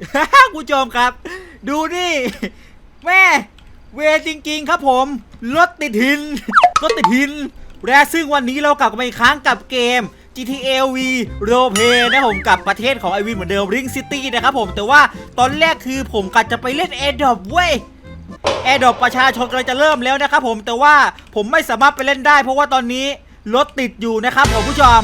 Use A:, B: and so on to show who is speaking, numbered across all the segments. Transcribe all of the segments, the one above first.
A: คุณผู้ชมครับ ดูนี่ แม่ เวจริง ๆ ครับผม รถติดหิน รถติดหิน และซึ่งวันนี้เรากลับมาอีกครั้งกับเกม GTA V Roleplay นะผมกับประเทศของไอวินเหมือนเดิม Ring City นะครับผมแต่ว่าตอนแรกคือผมกะจะไปเล่น a i r d r o p เว้ยแอร์ดอปประชาชนกำลังจะเริ่มแล้วนะครับผมแต่ว่าผมไม่สามารถไปเล่นได้ เพราะว่าตอนนี้รถติดอยู่นะครับผมผู้ชม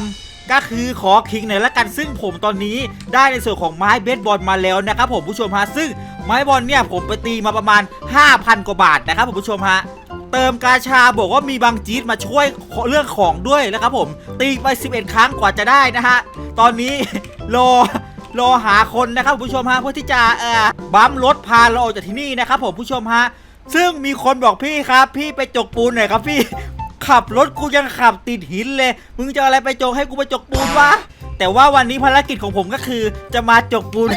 A: ก็คือขอคิงหน่อยละกันซึ่งผมตอนนี้ได้ในส่วนของไม้เบสบอลมาแล้วนะครับผมผู้ชมฮะซึ่งไม้บอลเนี่ยผมไปตีมาประมาณ 5,000 กว่าบาทนะครับผมผู้ชมฮะเติมกาชาบอกว่ามีบางจีดมาช่วยเรื่องของด้วยนะครับผมตีไป 11 ครั้งกว่าจะได้นะฮะตอนนี้รอรอหาคนนะครับผู้ชมฮะเพื่อที่จะเอ่อบัมรถพาเราออกจากที่นี่นะครับผมผู้ชมฮะซึ่งมีคนบอกพี่ครับ พี่ไปจกปูนหน่อยครับพี่ ขับรถกูยังขับติดหินเลย มึงจะเอาอะไรไปจกให้กูไปจกปูนวะแต่ว่าวันนี้ภารกิจของผมก็คือ จะมาจกปูน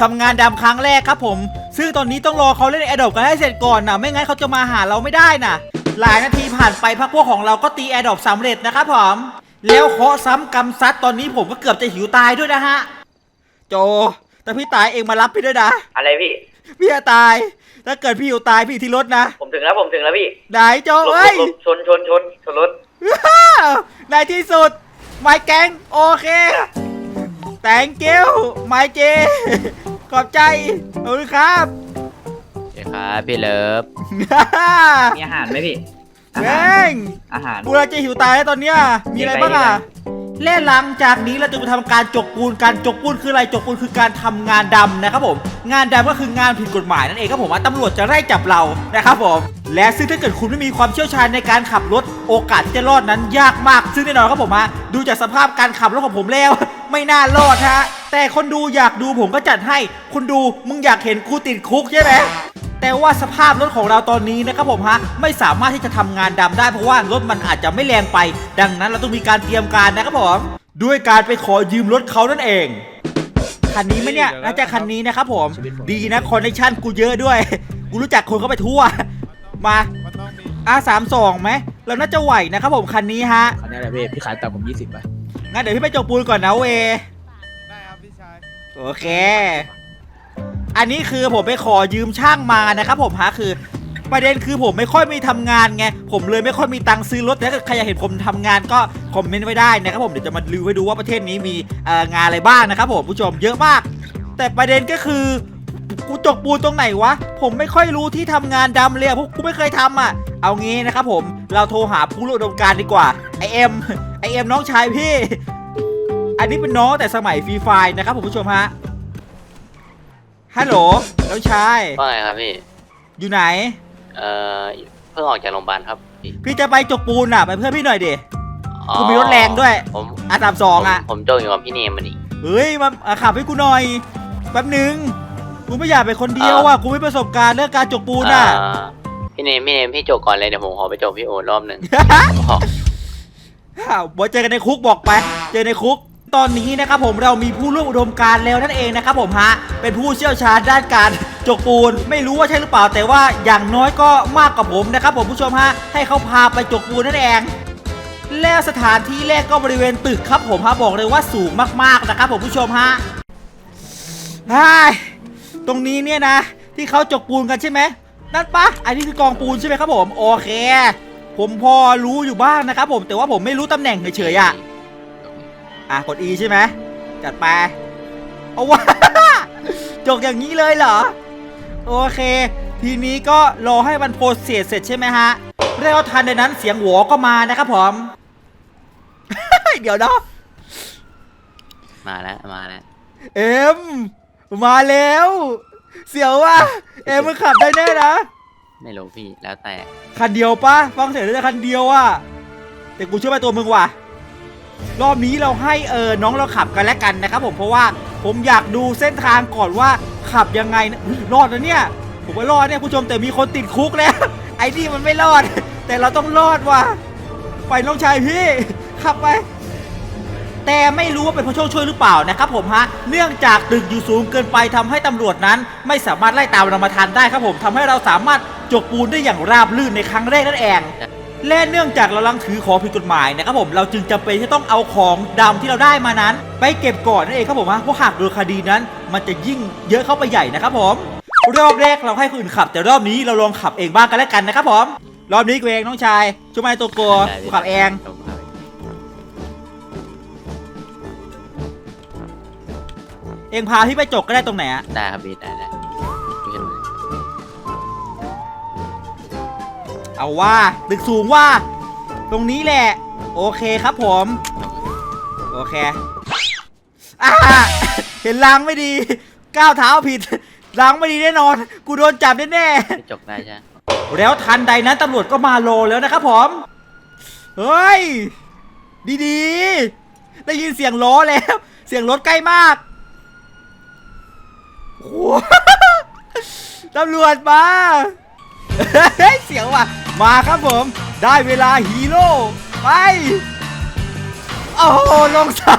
A: ทำงานดำครั้งแรกครับผม ซึ่งตอนนี้ต้องรอเขาเล่นแอดดอปกันให้เสร็จก่อนนะไม่งั้นเขาจะมาหาเราไม่ได้นะหลายนาทีผ่านไปพักพวกของเราก็ตีแอดดอปสำเร็จนะครับผมแล้วเคาะซ้ำกำซัดตอนนี้ผมก็เกือบจะหิวตายด้วยนะฮะ โจ แต่พี่ตายเองมารับพี่ด้วยนะ
B: อะไรพี่
A: พี่จะตาย ถ้าเกิดพี่อยู่ตายพี่ที่รถนะ
B: ผมถึงแล้วผมถึงแล้วพี่
A: ไหนโจ
B: หลบ
A: เอ้ย
B: หลบหลบชนชนชนชนรถ
A: ในที่สุดไมแกงโอเค แตงเกลไมเจ ขอบใจขอบคุณครับ
C: สวัสดีครับพี่เลิฟ
B: มีอาหารไหมพี่อาหาร
A: แม่ง
B: อาหาร
A: กูเราจะหิวตายแล้วตอนเนี้ยมีอะไรบ้างอะ และหลังจากนี้เราจะมาทำการจกปูนการจกปูนคืออะไรจกปูนคือการทำงานดำนะครับผม งานดำก็คืองานผิดกฎหมายนั่นเองครับผมว่าตำรวจจะไล่จับเรานะครับผม และซึ่งถ้าเกิดคุณไม่มีความเชี่ยวชาญในการขับรถโอกาสที่จะรอดนั้นยากมาก ซึ่งแน่นอนครับผมฮะดูจากสภาพการขับรถของผมแล้ว ไม่น่ารอดฮะแต่คนดูอยากดูผมก็จัดให้ คุณดูมึงอยากเห็นกูติดคุกใช่ไหม แต่ว่าสภาพรถของเราตอนนี้นะครับผมฮะไม่สามารถที่จะทำงานดำได้เพราะว่ารถมันอาจจะไม่แรงไป ดังนั้นเราต้องมีการเตรียมการนะครับผมด้วยการไปขอยืมรถเขานั่นเองคันนี้ไหมเนี่ยน่าจะคันนี้นะครับผม ดีนะคอนเนคชั่นกูเยอะด้วย กูรู้จักคนเข้าไปทั่ว มา R32 ไหมเราน่าจะไหวนะครับผมคันนี้ฮะ
D: คันนี้แหละพี่พี่ขายต่ำผมยี่สิบไป
A: งั้นเดี๋ยวพี่ไปจกปูนก่อนนะเว
E: ได้ครับพี่ชาย
A: โอเค อันนี้คือผมไปขอยืมช่างมานะครับผมฮะคือประเด็นคือผมไม่ค่อยมีทำงานไงผมเลยไม่ค่อยมีตังค์ซื้อรถถ้าใครอยากเห็นผมทำงานก็คอมเมนต์ไว้ได้นะครับผมเดี๋ยวจะมารีวิวให้ดูว่าประเทศนี้มีงานอะไรบ้างนะครับผมผู้ชมเยอะมาก แต่ประเด็นก็คือกูจกปูนตรงไหนวะ ผมไม่ค่อยรู้ที่ทำงานดำเลยพราะกูไม่เคยทำอะ เอางี้นะครับผมเราโทรหาผู้รู้อุดมการดีกว่าไอเอ็มไอเอ็มน้องชายพี่ อันนี้เป็นน้องแต่สมัยฟรีไฟนะครับผมผู้ชมฮะ ฮัลโหลน้องชาย
C: ว่าไงครับพี่
A: อยู่ไหน
C: เอ่อ เพิ่งออกจากโรงพยาบาลครับพี่
A: พี่จะไปจกปูนอะ ไปเพื่อนพี่หน่อยดิ
C: อ๋อ
A: กูมีรถแรงด้วย
C: ผม
A: อาสามสองอะ
C: ผมผมโจงอยู่กับพี่เนมมันอีก
A: เฮ้ยมาอะขับให้กูหน่อย แป๊บหนึง กูไม่อยากไปคนเดียวอะ กูไม่ประสบการณ์เรื่องการจกปูนอะ
C: เอ่อพี่เนมพี่เนมพี่โจกก่อนเลยเดี๋ยวผมขอไปโจกพี่โอ๊ตรอบหนึ่งอ๋อ
A: อ้าวบอกเจอกันในคุกบอกไป เจอในคุก ตอนนี้นะครับผมเรามีผู้ร่วมอุดมการณ์แล้วนั่นเองนะครับผมฮะเป็นผู้เชี่ยวชาญด้านการจกปูนไม่รู้ว่าใช่หรือเปล่าแต่ว่าอย่างน้อยก็มากกว่าผมนะครับผมผู้ชมฮะให้เขาพาไปจกปูนนั่นเองแล้วสถานที่แรกก็บริเวณตึกครับผมฮะบอกเลยว่าสูงมากๆนะครับผมผู้ชมฮะไอ้ตรงนี้เนี่ยนะ ที่เขาจกปูนกันใช่ไหมนั่นปะอันนี้คือกองปูนใช่ไหมครับผม โอเค ผมพอรู้อยู่บ้างนะครับผมแต่ว่าผมไม่รู้ตำแหน่งเฉยๆอะ อะกด E ใช่ไหมจัดไปเอาวะจกอย่างนี้เลยเหรอ โอเค ทีนี้ก็รอให้มันโพสเสียเสร็จใช่ไหมฮะแล้วทันในนั้นเสียงหัวก็มานะครับผม เดี๋ยวนะ
C: มาแล้วมาแล้ว
A: เอ็มมาแล้ว เสียวว่ะเอ็มมันขับได้แน่นะ
C: ไม่รู้พี่แล้วแต่
A: คันเดียวปะฟังเสียงได้แต่คันเดียวอะแต่กูเชื่อไปตัวมึงว่ะ รอบนี้เราให้เออน้องเราขับกันแล้วกันนะครับผมเพราะว่าผมอยากดูเส้นทางก่อนว่าขับยังไงนะอุ๊ยรอดนะเนี่ย ผมว่ารอดเนี่ยผู้ชมแต่มีคนติดคุกแล้ว ไอ้นี่มันไม่รอด แต่เราต้องรอดว่ะไปน้องชายพี่ขับไป แต่ไม่รู้ว่าเป็นเพราะโชคช่วยหรือเปล่านะครับผมฮะ เนื่องจากตึกอยู่สูงเกินไปทำให้ตำรวจนั้น ไม่สามารถไล่ตามเรามาทันได้ครับผมทำให้เราสามารถจกปูนได้อย่างราบรื่นในครั้งแรกนั่นเอง และเนื่องจากเราลังถือของผิดกฎหมายนะครับผมเราจึงจำเป็นที่ต้องเอาของดำที่เราได้มานั้น ไปเก็บก่อนนั่นเองครับผมเพราะหากโดนคดีนั้น มันจะยิ่งเยอะเข้าไปใหญ่นะครับผมรอบแรกเราให้คนอื่นขับ แต่รอบนี้เราลองขับเองบ้างกันแล้วกันนะครับผมรอบนี้กูเองน้องชายช่วยมาตัวโกลัว
C: ได้
A: กู
C: พี่
A: ขับเอง
C: ผมขับเอง
A: เองพาพี่ไปจกก็ได้ตรงไหนอะ
C: ได้ครับพี่ได้ได้ เอา
A: ว่าตึกสูงว่า ตรงนี้แหละ โอเคครับผม โอเคอ่าเห็นล้างไม่ดี ก้าวเท้าผิดล้างไม่ดีแน่นอน กูโดนจับแน่
C: พี่จกได้ใช่ไหม
A: ๆแล้วทันใดนั้นตำรวจก็มาโลแล้วนะครับผม เฮ้ย ดีๆ ได้ยินเสียงล้อแล้ว เสียงรถใกล้มากโอ้โหตำรวจมา เฮ้ยเสียวว่ะ มาครับผม ได้เวลาฮีโร่ ไป โอ้โหลงเสา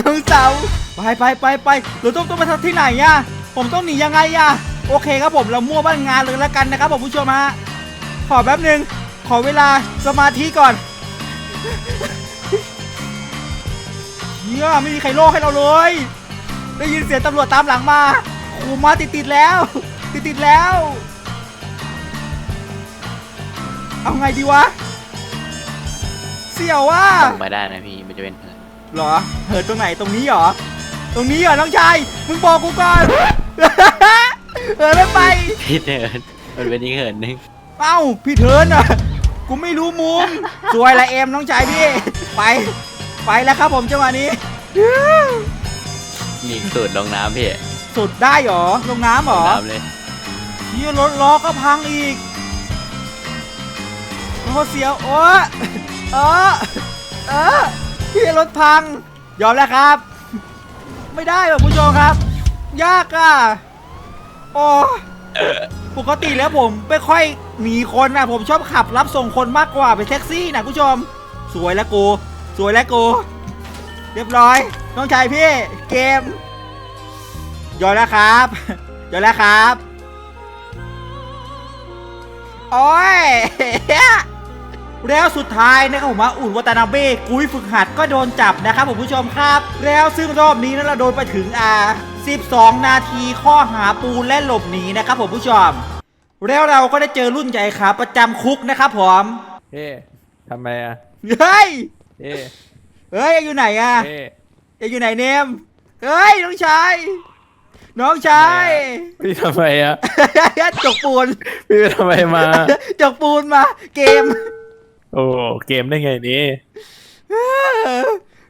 A: ลงเสาไปไปไปไปเราต้องต้องไปทางที่ไหนอะผมต้องหนียังไงอะโอเคครับผมเรามั่วบ้านงานเลยแล้วกันนะครับผมผู้ชมฮะขอแป๊บหนึ่งขอเวลาสมาธิก่อนเฮียไม่มีใครโลกให้เราเลย ได้ยินเสียงตำรวจตามหลังมาขู่มาติดติดแล้ว ติดติดแล้ว เอาไงดีวะ เสี่ยวว่า
C: ตรงไปได้นะพี่มันจะเป็นเหิน
A: เหรอเหินตรงไหนตรงนี้เหรอ ตรงนี้เหรอน้องชาย มึงบอกกูก่อน เหินไม่ไป
C: พี่เหินมันเป็นอีกเหินหนึง
A: เอ้าพี่เทิร์นอะ กูไม่รู้มุม สวยละเอ็มน้องชายพี่ ไป ไปแล้วครับผมจังหวะนี้
C: มีสูตรลงน้ำพี่
A: สุดได้เหรอลงน้ำเห
C: ล
A: รงอ
C: น้ำเลย
A: เฮียรถล้อก็พังอีก โอ้เสียวโอ้เออเออเฮียรถพัง ยอมแล้วครับ ไม่ได้แบบผู้ชมครับ ยากอะโอ้ปกติแล้วผมไม่ค่อยหนีคนนะผมชอบขับรับส่งคนมากกว่าเป็นแท็กซี่นะผู้ชม สวยแล้วกูสวยแล้วกูเรียบร้อยน้องชายพี่เกมยอมแล้วครับยอมแล้วครับโอ้ย แล้วสุดท้ายนะครับผมว่าอุ่นวัตนาเบ้กุ้ยฝึกหัดก็โดนจับนะครับผมผู้ชมครับ แล้วซึ่งรอบนี้นั้นเราโดนไปถึงอ่า12 นาทีข้อหาปูนและหลบหนีนะครับผมผู้ชม แล้วเราก็ได้เจอรุ่นใหญ่ขาประจำคุกนะครับผม
D: เอ๊ทำไมอะ
A: เฮ้ย
D: เอ๊
A: เฮ้ยอยู่ไหนอะ
D: เอ๊
A: ยังอยู่ไหนเนมเฮ้ยน้องชายน้องชาย
D: พี่ทำไมอะ
A: จกปูน
D: พี่ไปทำไมมา
A: จกปูนมาเกม
D: โอ้เกมได้ไงนี่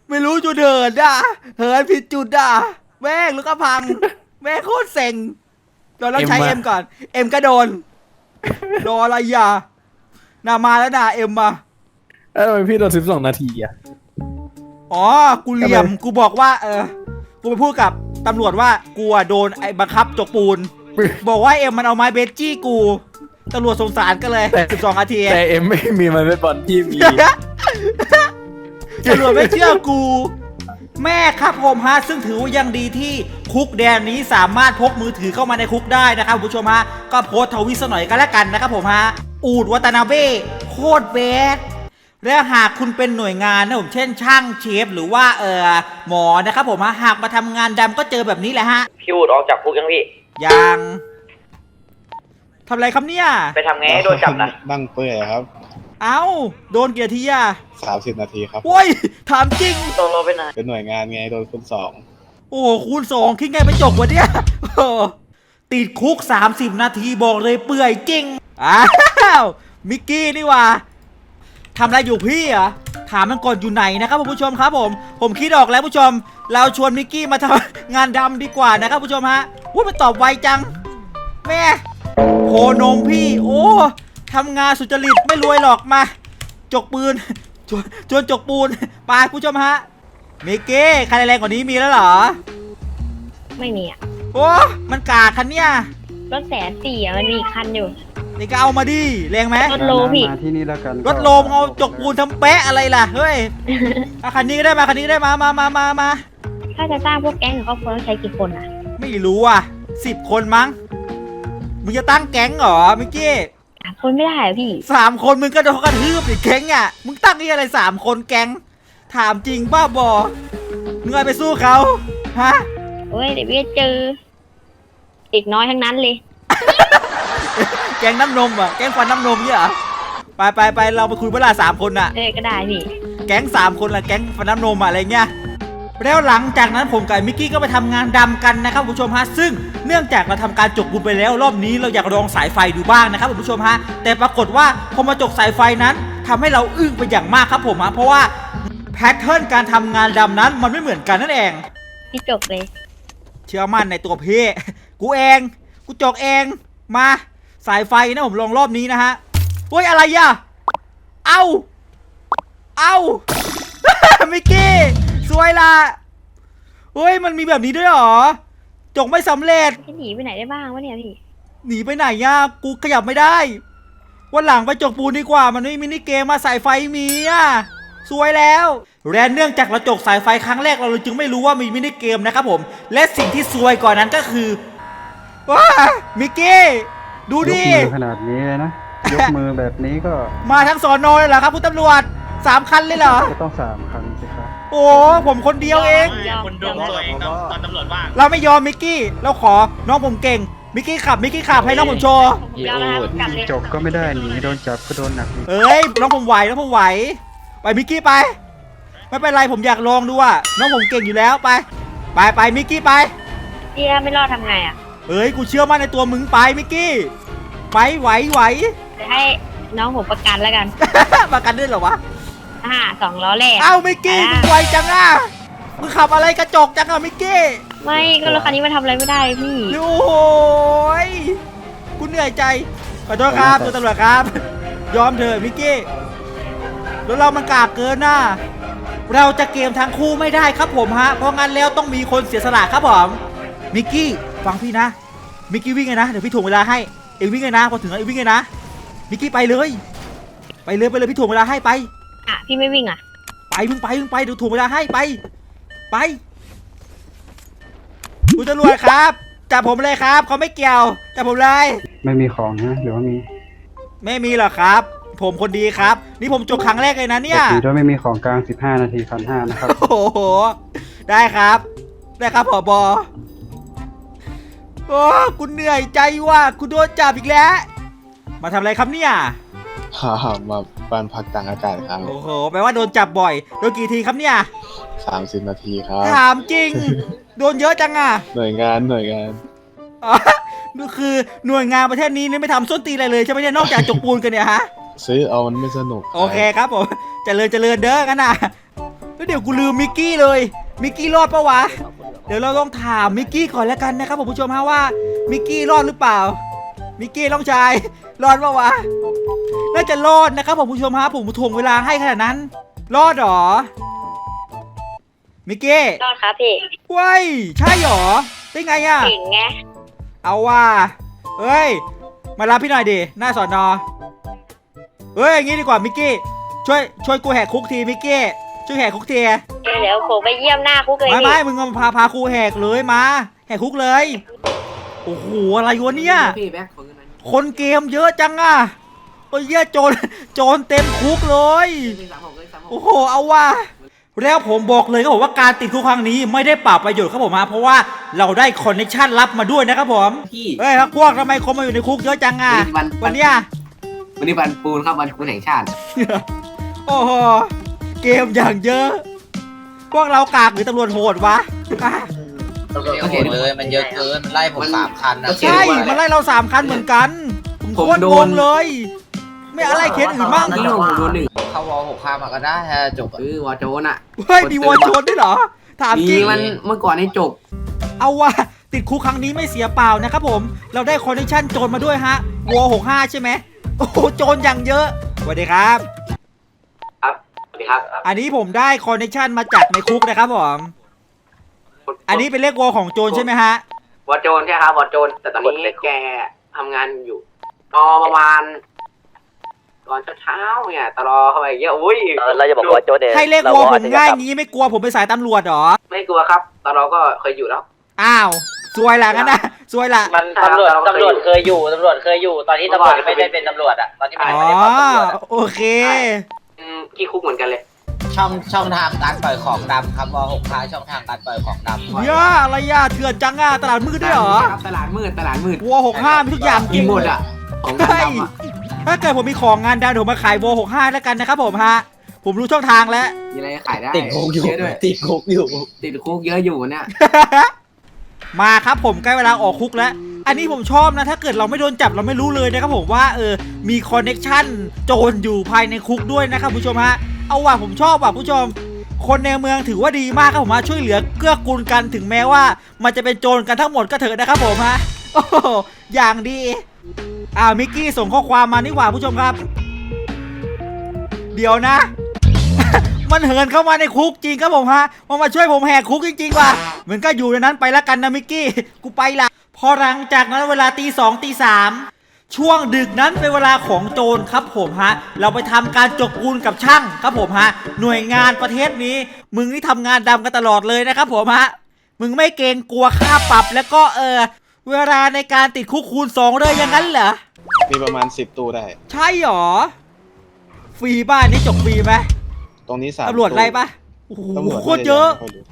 A: ไม่รู้จุดเหินอะเหินผิดจุดอะแม่งแล้วก็พัง แม่งโคตรเซ็งเราต้องใช้เอ็มก่อน เอ็มก็โดนรออะไรอะน่ามาแล้วนะเอ็มมา
D: แล้วทำไมพี่โดนสิบสองนาทีอะ
A: อ๋อ กูเหลี่ยม กูบอกว่า เออ กูไปพูดกับตำรวจว่า กูอะโดนไอ้บังคับจกปูน บอกว่าเอ็มมันเอาไม้เบสจี้กู ตำรวจสงสารกันเลย12นาที
D: แต่เอ็มไม่มีมันเป็นบอลที่มี
A: ตำรวจไม่เชื่อกู แม่ครับผมฮะซึ่งถือว่ายังดีที่คุกแดนนี้สามารถพกมือถือเข้ามาในคุกได้นะครับคุณผู้ชมฮะก็โพสต์ทวิตสหน่อยก็แล้วกันนะครับผมฮะอูดวัตนาเบ้โคตรแบดและหากคุณเป็นหน่วยงานนะผมเช่นช่างเชฟหรือว่าเออหมอนะครับผมฮะหากมาทำงานดำก็เจอแบบนี้แหละฮะ
B: พี่อูดออกจากคุกยังพี่
A: ยัง ทำอะไรครับเนี่ย
B: ไปทำไงให้โดนจับนะ
F: นั่งเปื่อยครับ
A: เอ้า โดนเกียร์ทีอะ
F: สามสิบนาทีครับ
A: โว้ย ถามจริง
B: ตรงเราไปไหน
F: เป็นหน่วยงานไงโดนคุณสอง
A: โอ้โหคูณสองคิดไงไปจบวะเนี่ยโอ้โหติดคุก 30 นาทีบอกเลยเปื่อยจริง อ้าว มิกกี้นี่หว่าทำอะไรอยู่พี่เหรอะถามมันก่อนอยู่ไหนนะครับคุณผู้ชมครับผม ผมคิดออกแล้วผู้ชม เราชวนมิกกี้มาทำงานดำดีกว่านะครับผู้ชมฮะพูดมันตอบไวจัง แม่ โคนมพี่ โอ้ทำงานสุจริตไม่รวยหรอกมา จกปืนชวนชวนจกปูนไปผู้ชมฮะมิกกี้ใครแรงกว่านี้มีแล้วเหรอ
G: ไม่มีอะ
A: โอ้มันกากคันเนี่ย
G: รถแสนสี่อะมันมีอีกคันอยู่
A: นี่ก็เอามาดิแรงไหม
G: รถโลพี่
H: มาที่นี่แล้วกัน
A: รถโลมเอาจกปูนทำแปะอะไรล่ะเฮ้ยเอาคันนี้ก็ได้มาคันนี้ก็ได้มามามามามา
G: ถ้าจะสร้างพวกแก๊งหรือครอบครัวต้องใช้กี่คนอะ
A: ไม่รู้อะสิบคนมั้ง มึงจะตั้งแก๊งเหรอมิกกี้
G: อะพคนไม่ได้อะพี่
A: สามคนมึงก็โดนเขากระทืบดิแก๊งอะมึงตั้งนี่อะไรสามคนแก๊ง ถามจริงบ้าบอมึงเอาไปสู้เขาฮะ
G: โอ้ยเดี๋ยวพี่จะเจอเด็กน้อยทั้งนั้นเลย
A: แก๊งน้ำนมอะแก๊งฟันน้ำนมเนี่ยเหรอไปไปไปเราไปคุยเวลาสามคนอะ
G: เออก็ได้พี่
A: แก๊งสามคนละแก๊งฟันน้ำนมอะอะไรเงี้ย แล้วหลังจากนั้นผมกับมิกกี้ก็ไปทำงานดำกันนะครับคุณผู้ชมฮะซึ่งเนื่องจากเราทำการจกบุญไปแล้ว รอบนี้เราอยากลองสายไฟดูบ้างนะครับคุณผู้ชมฮะแต่ปรากฏว่าพอมาจกสายไฟนั้นทำให้เราอึ้งไปอย่างมากครับผมฮะเพราะว่าแพทเทิร์นการทำงานดำนั้นมันไม่เหมือนกันนั่นเอง
G: พี่จบเลย
A: เชื่อมั่นในตัวพี่กูเอง กูจกเองมาสายไฟนะผมลองรอบนี้นะฮะเฮ้ยอะไรอะ เอ้าเอ้ามิกกี้ สวยละเฮ้ยมันมีแบบนี้ด้วยเหรอ จกไม่สำเร็จ
G: จะหนีไปไหนได้บ้างวะเนี่ยพี่
A: หนีไปไหนย่ะกูขยับไม่ได้ วันหลังไปจกปูนดีกว่า มันไม่มีมินิเกมมาสายไฟมีอะสวยแล้วและเนื่องจากเราจกสายไฟครั้งแรกเราเลยจึงไม่รู้ว่ามีมินิเกมนะครับผม และสิ่งที่ซวยกว่อนนั้นก็คือ ว้า มิกกี้ ดู
H: ยก
A: ดิ
H: มือขนาดนี้เลยนะ ยกมือแบบนี้ก็
A: มาทั้งสอนอเลยเหรอครับคุณตำรวจสามคันเลยเหรอ
H: ก็ต้องสามครั้งสิครับ
A: โอ้ผมคนเดียวเอง
G: ยอมยอม
A: เราไม่ยอมมิกกี้ เราขอน้องผมเก่ง มิกกี้ขับ มิกกี้ขับให้น้องผมโชว์
G: ผมยอมแล้วครับกันเลย
H: จบก็ไม่ได้หนีโดนจับก็โดนหนักอีก
A: เอ้ยน้องผมไหวน้องผมไหว ไปมิกกี้ไป ไม่เป็นไรผมอยากลองดูอะน้องผมเก่งอยู่แล้วไป ไปไปมิกกี้ไป
G: พี่ถ้าไม่รอดทำไงอะ
A: เอ้ยกูเชื่อมั่นในตัวมึงไปมิกกี้ ไปไหวไหว
G: จะให้น้องผมประกันแล้วกัน
A: ประกันด้วยเหรอวะ
G: อ่าสองล้อแรก
A: เอ้ามิกกี้มึงไวจังอะมึงขับอะไรกระจกจังอะมิกกี้
G: ไม่ก็รถคันนี้มันทำอะไรไม่ได้พี่
A: โอ้โหยกูเหนื่อยใจขอโทษครับตัวตำรวจครับ ยอมเถอะมิกกี้รถเรามันกากเกินน่ะเราจะเกมทั้งคู่ไม่ได้ครับผมฮะเพราะงั้นแล้วต้องมีคนเสียสละครับผมมิกกี้ฟังพี่นะมิกกี้วิ่งเลยนะเดี๋ยวพี่ถ่วงเวลาให้เองวิ่งเลยนะพอถึงแล้วเองวิ่งเลยนะมิกกี้ไปเลย ไปเลยไปเลยพี่ถ่วงเวลาให้ไป
G: อะพี่ไม่วิ่งอะ
A: ไปมึงไปมึงไปเดี๋ยวถ่วงเวลาให้ไป ไปคุณตำรวจครับ จับผมเลยครับเขาไม่เกี่ยวจับผมเลย
H: ไม่มีของนะหรือว่ามี
A: ไม่มีหรอกครับ ผมคนดีครับ นี่ผมจบครั้งแรกเลยนะเนี่ย
H: ปกติถ้าไม่มีของกลาง 15 นาทีพันห้านะครับ
A: โอ้โห ได้ครับ ได้ครับผอบอโอ้คุณเหนื่อยใจว่ะคุณโดนจับอีกแล้ว มาทำอะไรครับเนี่ย
F: ฮ่ามาบ้า นพักต่างอากาศครับ
A: โอ้โหแปลว่าโดนจับบ่อย โดนกี่ทีครับเนี่ย
F: สามสิบนาทีครับ
A: ถามจริง โดนเยอะจังอะ
F: หน่วยงานหน่วยงาน
A: อ๋อนี่คือหน่วยงานประเทศนี้นี่ไม่ทำส้นตีนอะไรเลยใช่ไหมเนี่ยนอกจากจกปูนกันเนี่ยฮะ
F: ซื้อเอามันไม่สนุก
A: โอเคครับผมเจริญเจริญเด้อกันนะแล้วเดี๋ยวกูลืมมิกกี้เลย มิกกี้รอดปะวะ เดี๋ยวเราต้องถามมิกกี้ก่อนแล้วกันนะครับผมผู้ชมฮะว่า มิกกี้รอดหรือเปล่า มิกกี้น้องชาย รอดปะวะ น่าจะรอดนะครับผมผู้ชมฮะผมถ่วงเวลาให้ขนาดนั้น รอดเหรอมิกกี้
G: รอดครับพี่
A: เว้ยใช่เหรอได้ไงอะ
G: เก่งไง
A: เอาว่าเอ้ย มารับพี่หน่อยดิหน้าสอนอเฮ้ยอย่างงี้ดีกว่ามิกกี้ช่วยช่วยกูแหกคุกทีมิกกี้ช่วยแหกคุกที
G: เดี๋ยวผมไปเยี่ยมหน้าคุกเลย
A: ไม่
G: พี่
A: ไม่มึงเอาพาพาครูแหกเลยมา แหกคุกเลยโอ้โหอะไรวะเนี่ยคนเกมเยอะจังอะ โอ้ยเหี้ยโจรโจรเต็มคุกเลย โอ้โห เอาว่า แล้วผมบอกเลยครับผมว่าการติดคุกครั้งนี้ไม่ได้เปล่าประโยชน์ครับผมฮะเพราะว่าเราได้คอนเนคชั่นลับมาด้วยนะครับผม
I: พี่
A: เฮ้ยพักพวกทำไมคนมาอยู่ในคุกเยอะจังอะ
I: วันวัน
A: วันเนี้ย
I: วันนี้วันปูนครับวันปูนแห่งชาติ
A: โอ้โห เกมอย่างเยอะ พวกเรากากหรือตำรวจโหดวะอะ
I: ก็เห็นเลย มันเยอะเกิน ไล่ผมสามคันนะ
A: ใช่ มันไล่เราสามคันเหมือนกัน ผมโคตรงงเลย ไม่อะไรเคสอื่นบ้าง
I: นี่ผมโดนหนึ่งเข้าวอลหกข้ามาก็ได้ถ้าจบคือวอโจนอะ
A: เฮ้ยมีวอร์โจนด้วยเหรอ ถามจริ
I: มี
A: ง
I: มันเมื่อก่อนให้จบ
A: เอาว่ะติดคุกครั้งนี้ไม่เสียเปล่านะครับผม เราได้คอนเนคชั่นโจรมาด้วยฮะวอหกห้าใช่ไหมโอ้โหโจรอย่างเยอะสวัสดีครับ
B: ครับสวัสดีครับ
A: อันนี้ผมได้คอนเนคชั่นมาจากในคุกนะครับผมอันนี้เป็นเลขวอของโจรใช่ไหมฮะ
B: วอโจนใช่ครับวอโจนแต่ตอนนี้แกทำงานอยู่รอประมาณ ก่อนเช้าๆเนี่ยตลอเข้าไปเยอะอุ้ย
C: เราจะบอกว่าโจเด
A: ให้เลขวอผมง่ายงี้ไม่กลัวผมเป็นสายตำรวจเหรอ
B: ไม่กลัวครับตลอก็เคยอยู่แล้ว
A: อ้าวสวยละงั้นนะสวยละ
I: มันตำรวจตำรวจเคยอยู่ตำรวจเคยอยู่ ตอนที่ตำรวจยังไม่ได้เป็นตำรวจอะตอนที่มัน
A: อ๋
I: ยัง
A: อ
I: ไม่ได้เป็นตำรวจอะ
A: โอเค
B: อืมขี้คุกเหมือนกันเลย
I: ช่องช่องทางการปล่อยของดำครับวหกค่าช่องทางการปล่อยของดำ
A: ย่าอะไรย่าเถื่อนจังอะตลาดมืดด้วยเหรอ
B: ครับตลาดมืดตลาดมืด
A: วัวหกห้ามีทุกอย่าง
B: มีหมดอะของกัน
A: เฮ้ย
B: ดำอะ
A: ถ้าเกิดผมมีของงานดาวเดี๋ยวผมมาขายวัวหกห้าแล้วกันนะครับผมฮะ ผมรู้ช่องทางแล้ว
B: มีอะไรขายได้
I: ติดคุกอยู่
B: เยอะด้วย
I: ติดคุกอยู่
B: ติดคุกเยอะอยู่เนี่ย
A: มาครับผมใกล้เวลาออกคุกแล้ว อันนี้ผมชอบนะ ถ้าเกิดเราไม่โดนจับเราไม่รู้เลยนะครับผมว่าเออ มีคอนเน็ชันโจรอยู่ภายในคุกด้วยนะครับผู้ชมฮะ เอาว่ะผมชอบว่ะผู้ชม คนในเมืองถือว่าดีมากครับผมฮะช่วยเหลือเกื้อกูลกันถึงแม้ว่า มันจะเป็นโจรกันทั้งหมดก็เถอะนะครับผมฮะ โอ้โหอย่างดี อ่ามิกกี้ส่งข้อความมานี่หว่าผู้ชมครับ เดี๋ยวนะ มันเหินเข้ามาในคุกจริงครับผมฮะมันมาช่วยผมแหกคุกจริงๆว่ะเหมือนก็อยู่ในนั้นไปแล้วกันนะมิกกี้กูไปละพอหลังจากนั้นเวลาตีสองตีสามช่วงดึกนั้นเป็นเวลาของโจรครับผมฮะ เราไปทำการจกปูนกับช่างครับผมฮะ หน่วยงานประเทศนี้ มึงนี่ทำงานดำกันตลอดเลยนะครับผมฮะ มึงไม่เกรงกลัวค่าปรับแล้วก็เออ เวลาในการติดคุกคูณสองเลยอย่างนั้นเหรอ
F: มีประมาณสิบตู้ได้
A: ใช่หรอ ฟรีบ้านนี้จกฟรีไหม
F: ตรงนี้สาม
A: ตำรวจไล่ปะ
F: ตู้
A: โอ้โห
F: ตำรวจ
A: โคตรเยอะ
F: ไม่ค่รู้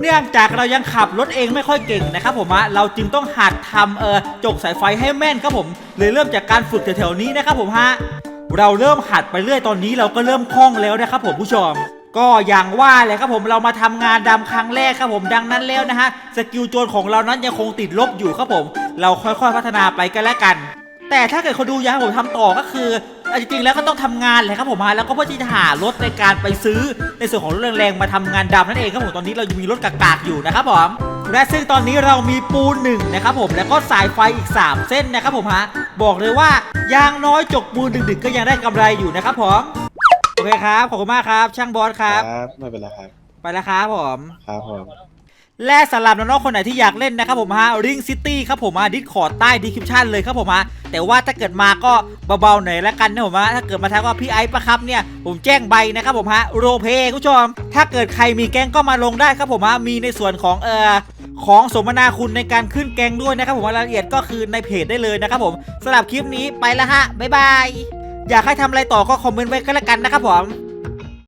A: เนื่องจากเรายังขับรถเองไม่ค่อยเก่งนะครับผมฮะเราจึงต้องหัดทำเออจกสายไฟให้แม่นครับผมเลยเริ่มจากการฝึกแถวๆนี้นะครับผมฮะเราเริ่มหัดไปเรื่อยตอนนี้เราก็เริ่มคล่องแล้วนะครับผมผู้ชม ก็อย่างว่าเลยครับผมเรามาทำงานดำครั้งแรกครับผมดังนั้นแล้วนะฮะสกิลโจรของเรานั้นยังคงติดลบอยู่ครับผม เราค่อยๆพัฒนาไปกันแล้วกัน แต่ถ้าเกิดคนดูอยากผมทำต่อก็คือจริงๆแล้วก็ต้องทำงานแหละครับผมฮะแล้วก็เพื่อที่จะหารถในการไปซื้อในส่วนของรถแรงๆมาทำงานดำนั่นเองครับผมตอนนี้เรายังมีรถกากๆอยู่นะครับผมและซึ่งตอนนี้เรามีปูนหนึ่งนะครับผมแล้วก็สายไฟอีก 3 เส้นนะครับผมฮะบอกเลยว่า ยางน้อยจกปูนดึกๆก็ยังได้กำไรอยู่นะครับผม เคครับ ขอบคุณมากครับ ช่างบอสครับ
F: ครับไม่เป็นไรครับ
A: ไปแล้วครับผม
F: ครับผม
A: และสำหรับน้องๆคนไหนที่อยากเล่นนะครับผมฮะ Ring City ครับผมฮะดิสคอร์ดใต้ดีคริปชันเลยครับผมฮะ แต่ว่าถ้าเกิดมาก็เบาๆหน่อยละกันนะผมฮะ ถ้าเกิดมาทักว่าพี่ไอซ์ปะครับเนี่ย ผมแจ้งใบนะครับผมฮะ โรเพคุณผู้ชม ถ้าเกิดใครมีแก๊งก็มาลงได้ครับผมฮะ มีในส่วนของเอ่อของสมนาคุณในการขึ้นแก๊งด้วยนะครับผมรายละเอียดก็คือในเพจได้เลยนะครับผมสำหรับคลิปนี้ไปละฮะบ๊ายบาย อยากให้ทำอะไรต่อก็คอมเมนต์ไว้ก็แล้วกันนะครับผม